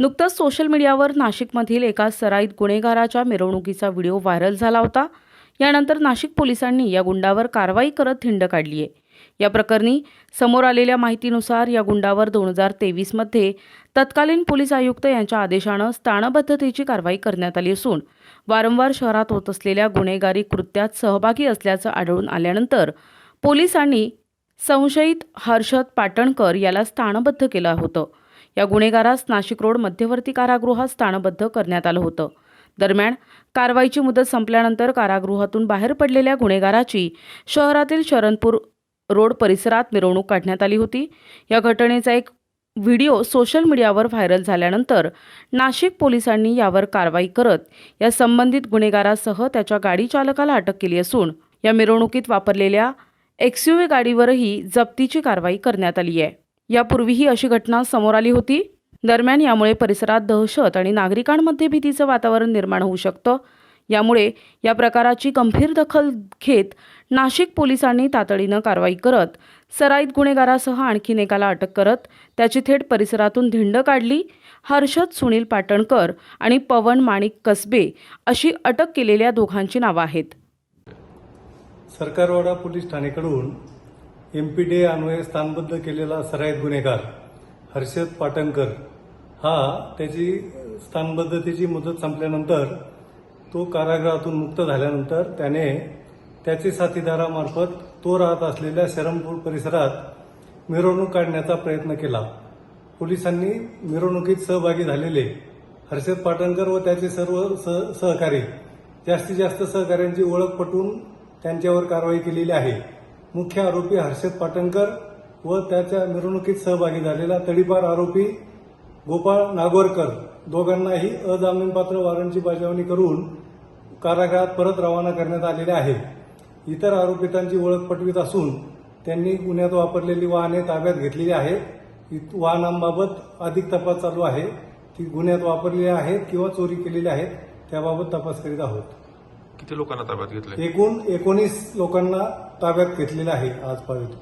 नुकतंच सोशल मीडियावर नाशिकमधील एका सराईत गुन्हेगाराच्या मिरवणुकीचा व्हिडिओ व्हायरल झाला होता. यानंतर नाशिक पोलिसांनी या गुंडावर कारवाई करत थिंड काढली आहे. या प्रकरणी समोर आलेल्या माहितीनुसार या गुंडावर दोन हजार तेवीसमध्ये तत्कालीन पोलीस आयुक्त यांच्या आदेशानं स्थानबद्धतेची कारवाई करण्यात आली असून वारंवार शहरात होत असलेल्या गुन्हेगारी कृत्यात सहभागी असल्याचं आढळून आल्यानंतर पोलिसांनी संशयित हर्षद पाटणकर याला स्थानबद्ध केलं होतं. या गुन्हेगारास नाशिक रोड मध्यवर्ती कारागृहात स्थानबद्ध करण्यात आलं होतं. दरम्यान कारवाईची मुदत संपल्यानंतर कारागृहातून बाहेर पडलेल्या गुन्हेगाराची शहरातील शरणपूर रोड परिसरात मिरवणूक काढण्यात आली होती. या घटनेचा एक व्हिडिओ सोशल मीडियावर व्हायरल झाल्यानंतर नाशिक पोलिसांनी यावर कारवाई करत या संबंधित गुन्हेगारासह त्याच्या गाडी चालकाला अटक केली असून या मिरवणुकीत वापरलेल्या एक्सयूव्ही गाडीवरही जप्तीची कारवाई करण्यात आली आहे. यापूर्वीही अशी घटना समोर आली होती. दरम्यान यामुळे परिसरात दहशत आणि नागरिकांमध्ये भीतीचं वातावरण निर्माण होऊ शकतं. यामुळे या प्रकाराची गंभीर दखल घेत नाशिक पोलिसांनी तातडीनं कारवाई करत सराईत गुन्हेगारासह आणखीन एकाला अटक करत त्याची थेट परिसरातून धिंड काढली. हर्षद सुनील पाटणकर आणि पवन माणिक कसबे अशी अटक केलेल्या दोघांची नावं आहेत. सरकारवाडा पोलीस ठाणेकडून एम पी डे अन्वये स्थानबद्ध केलेला सराईत गुन्हेगार हर्षद पाटणकर हा त्याची स्थानबद्धतेची मुदत संपल्यानंतर तो कारागृहातून मुक्त झाल्यानंतर त्याने त्याचे साथीदारामार्फत तो राहत असलेल्या शरमपूर परिसरात मिरवणूक काढण्याचा प्रयत्न केला. पोलिसांनी मिरवणुकीत सहभागी झालेले हर्षद पाटणकर व त्याचे सर्व सह सहकारी जास्तीत जास्त सहकाऱ्यांची ओळख पटवून त्यांच्यावर कारवाई केलेली आहे. मुख्य आरोपी हर्षद पाटणकर व त्याच्या मिरवणुकीत सहभागी झालेला तडीपार आरोपी गोपाळ नागोरकर दोघांनाही अजामीनपात्र वॉरंटची बजावणी करून कारागृहात परत रवाना करण्यात आलेले आहे. इतर आरोपितांची ओळख पटवित असून त्यांनी गुन्ह्यात वापरलेली वाहने ताब्यात घेतलेली आहेत वाहनांबाबत अधिक तपास चालू आहे. ती गुन्ह्यात वापरलेली आहेत किंवा चोरी केलेली आहेत त्याबाबत तपास करीत आहोत. किती लोकांना ताब्यात घेतलंय? एकूण एकोणीस लोकांना ताब्यात घेतलेलं आहे आजपर्यंत.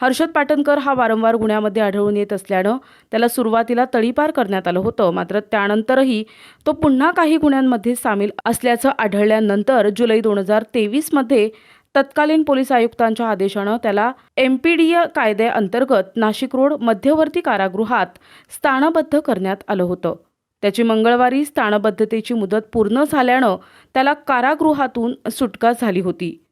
हर्षद पाटणकर हा वारंवार गुन्ह्यामध्ये आढळून येत असल्यानं त्याला सुरुवातीला तडीपार करण्यात आलं होतं. मात्र त्यानंतरही तो पुन्हा काही गुन्ह्यांमध्ये सामील असल्याचं आढळल्यानंतर जुलै दोन हजार तेवीसमध्ये तत्कालीन पोलीस आयुक्तांच्या आदेशानं त्याला एमपीडीए कायद्याअंतर्गत नाशिक रोड मध्यवर्ती कारागृहात स्थानबद्ध करण्यात आलं होतं. त्याची मंगळवारी स्थानबद्धतेची मुदत पूर्ण झाल्यानं त्याला कारागृहातून सुटका झाली होती.